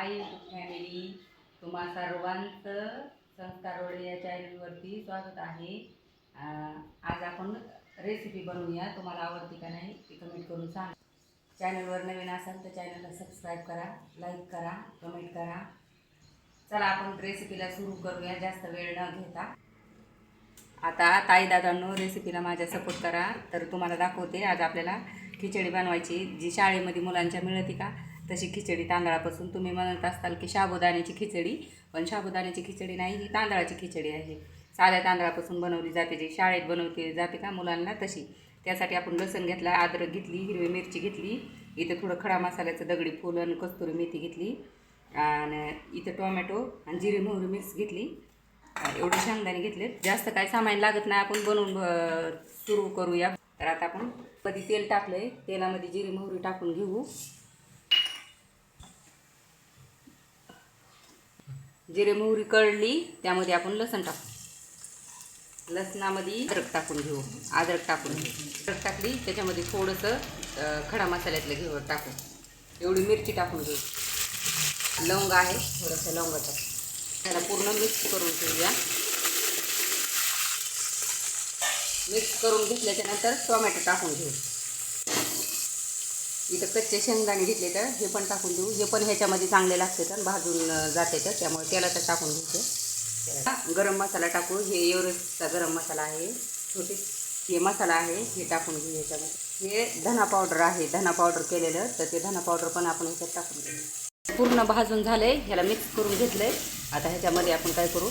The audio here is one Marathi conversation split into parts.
आई फॅमिली तुम्हा सर्वांचं संस्था रोडे या चॅनलवरती स्वागत आहे. आज आपण रेसिपी बनवूया. तुम्हाला आवडते का नाही ती कमेंट करून सांग. चॅनलवर नवीन असाल तर चॅनलला सबस्क्राईब करा लाईक करा कमेंट करा. चला आपण रेसिपीला सुरू करूया. जास्त वेळ न घेता. आता ताई दादांनो रेसिपीला माझ्या सपोर्ट करा. तर तुम्हाला दाखवते. आज आपल्याला खिचडी बनवायची. जी शाळेमध्ये मुलांच्या मिळते का? तशी खिचडी तांदळापासून तुम्ही म्हणत असताल की साबुदाण्याची खिचडी पण साबुदाण्याची खिचडी नाही ही तांदळाची खिचडी आहे. साध्या तांदळापासून बनवली जाते जी शाळेत बनवली जाते का मुलांना तशी. त्यासाठी आपण लसण घेतला अद्रक घेतली हिरवी मिरची घेतली इथं थोडं खडा मसाल्याचं दगडी फुल आणि कस्तुरी मेथी घेतली आणि इथं टोमॅटो आणि जिरे मोहरी मिक्स घेतली. एवढे शेंगदाणे घेतले. जास्त काय सामान लागत नाही आपण बनवून सुरू करूया. तर आता आपण कधी तेल टाकलंय तेलामध्ये जिरी मोहरी टाकून घेऊ. जिरे मोहरी कळली त्यामध्ये आपण लसण टाकू. लसणामध्ये अद्रक टाकून घेऊ. अद्रक टाकून घेऊ. अद्रक टाकली त्याच्यामध्ये थोडंसं खडा मसाल्यातलं घेऊ टाकू एवढी मिरची टाकून घेऊ. लवंग आहे थोडंसं लवंगाचं. त्याला पूर्ण मिक्स करून घेऊया मिक्स करून घेतल्याच्यानंतर टोमॅटो टाकून घेऊ. इथं कच्चे शेंगदाणे घेतले तर हे पण टाकून देऊ. हे पण ह्याच्यामध्ये चांगले लागते तर भाजून जाते तर. त्यामुळे त्याला तर टाकून घ्यायचं गरम मसाला टाकू. हे एवरेस्टचा गरम मसाला आहे. छोटे हे मसाला आहे. हे टाकून घेऊ ह्याच्यामध्ये. हे धना पावडर आहे. धना पावडर केलेलं तर ते धना पावडर पण आपण ह्याच्यात टाकून घेऊ पूर्ण भाजून झालं आहे ह्याला मिक्स करून घेतलं आहे आता ह्याच्यामध्ये आपण काय करू?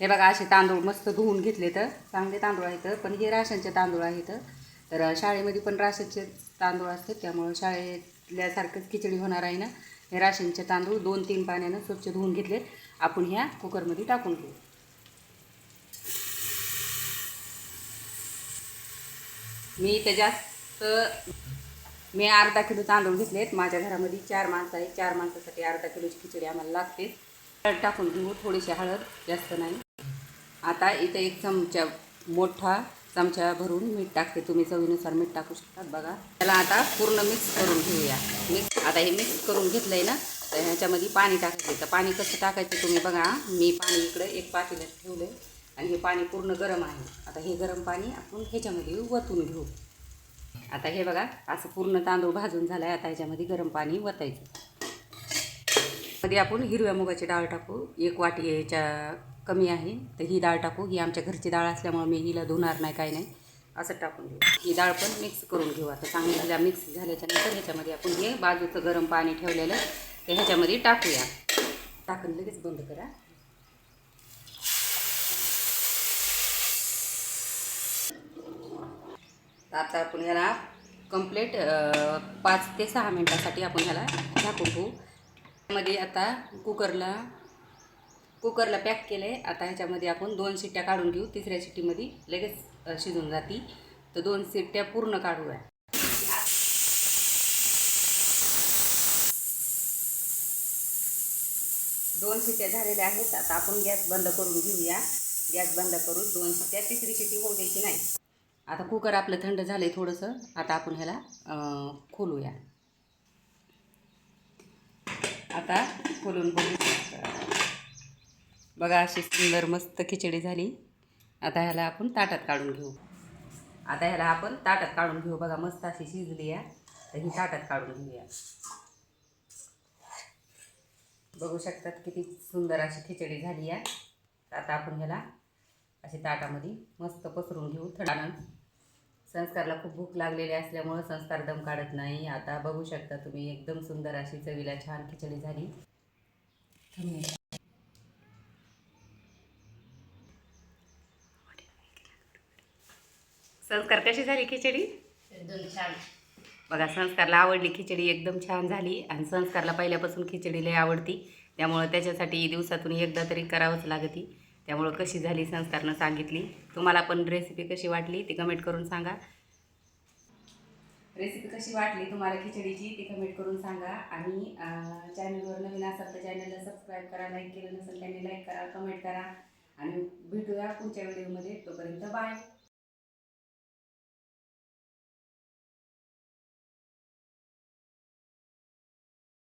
हे बघा असे तांदूळ मस्त धुवून घेतले तर. चांगले तांदूळ आहेत पण हे राशनचे तांदूळ आहेत. तर शाळेमध्ये पण राशनचे तांदूळ असतात त्यामुळं शाळेतल्यासारखंच खिचडी होणार आहे ना. हे राशनचे तांदूळ दोन तीन पाण्यानं स्वच्छ धुवून घेतले आपण ह्या कुकरमध्ये टाकून घेऊ. मी इथं जास्त मी अर्धा किलो तांदूळ घेतलेत. माझ्या घरामध्ये चार माणसं आहेत. चार माणसासाठी अर्धा किलोची खिचडी आम्हाला लागते. हळद टाकून घेऊ. थोडीशी हळद जास्त नाही. आता इथं एक चमचा मोठा चमचा भरून मीठ टाकते. तुम्ही चवीनुसार मीठ टाकू शकतात बघा. त्याला आता पूर्ण मिक्स करून घेऊया. मिक्स आता हे मिक्स करून घेतलं आहे ना तर ह्याच्यामध्ये पाणी टाकायचं. तर पाणी कसं टाकायचं तुम्ही बघा. मी पाणी इकडे एक पातेल्यात ठेवलं आहे आणि हे पाणी पूर्ण गरम आहे. आता हे गरम पाणी आपण ह्याच्यामध्ये वतून घेऊ. आता हे बघा असं पूर्ण तांदूळ भाजून झाला आहे आता ह्याच्यामध्ये गरम पाणी वतायचं. मध्ये आपण हिरव्या मुगाची डाळ टाकू. एक वाटी याच्या कमी आहे. तर ही डाळ टाकू. ही आमच्या घरची डाळ असल्यामुळे मी हिला धुणार नाही काय नाही. असं टाकून घेऊ ही डाळ पण मिक्स करून घेऊ. आता चांगली हिला मिक्स झाल्याच्यानंतर ह्याच्यामध्ये आपण हे बाजूचं गरम पाणी ठेवलेलं ते ह्याच्यामध्ये टाकूया. टाकून लगेच बंद करा. आता आपण ह्याला कंप्लीट पाच ते सहा मिनटासाठी आपण ह्याला झाकून घेऊ मध्ये आता कुकरला कुकरला पॅक केलं आहे आता ह्याच्यामध्ये आपण दोन शिट्ट्या काढून घेऊ. तिसऱ्या शिट्टीमध्ये लगेच शिजून जाती. तर दोन शिट्ट्या पूर्ण काढूया. दोन शिट्ट्या झालेल्या आहेत. आता आपण गॅस बंद करून घेऊया. गॅस बंद करून दोन शिट्ट्या. तिसरी शिट्टी होऊ द्यायची नाही. आता कुकर आपलं थंड झालं आहे थोडंसं. आता आपण ह्याला खोलूया. आता खोलून बघू बघा अशी सुंदर मस्त खिचडी झाली. आता ह्याला आपण ताटात काढून घेऊ. आता ह्याला आपण ताटात काढून घेऊ. बघा मस्त अशी शिजली आहे. तर ही ताटात काढून घेऊया. बघू शकतात किती सुंदर अशी खिचडी झाली आहे. आता आपण ह्याला अशी ताटामध्ये मस्त पसरून घेऊ थंडानं संस्कारला खूप भूक लागलेली असल्यामुळं संस्कार दम काढत नाही. आता बघू शकता तुम्ही एकदम सुंदर अशी चवीला छान खिचडी झाली. संस्कार कशी झाली खिचडी? एकदम छान. बघा संस्कारला आवडली खिचडी एकदम छान झाली आणि संस्कारला पहिल्यापासून खिचडी लय आवडती. त्यामुळं त्याच्यासाठी दिवसातून एकदा तरी करावंच लागती. त्यामुळं कशी झाली संस्कारनं सांगितली. तुम्हाला पण रेसिपी कशी वाटली ती कमेंट करून सांगा. रेसिपी कशी वाटली तुम्हाला खिचडीची ती कमेंट करून सांगा. आणि चॅनलवर नवीन असाल तर चॅनलला सबस्क्राईब करा लाईक केलं नसेल त्यांनी लाईक करा कमेंट करा. आणि भेटूया पुढच्या व्हिडिओमध्ये तोपर्यंत बाय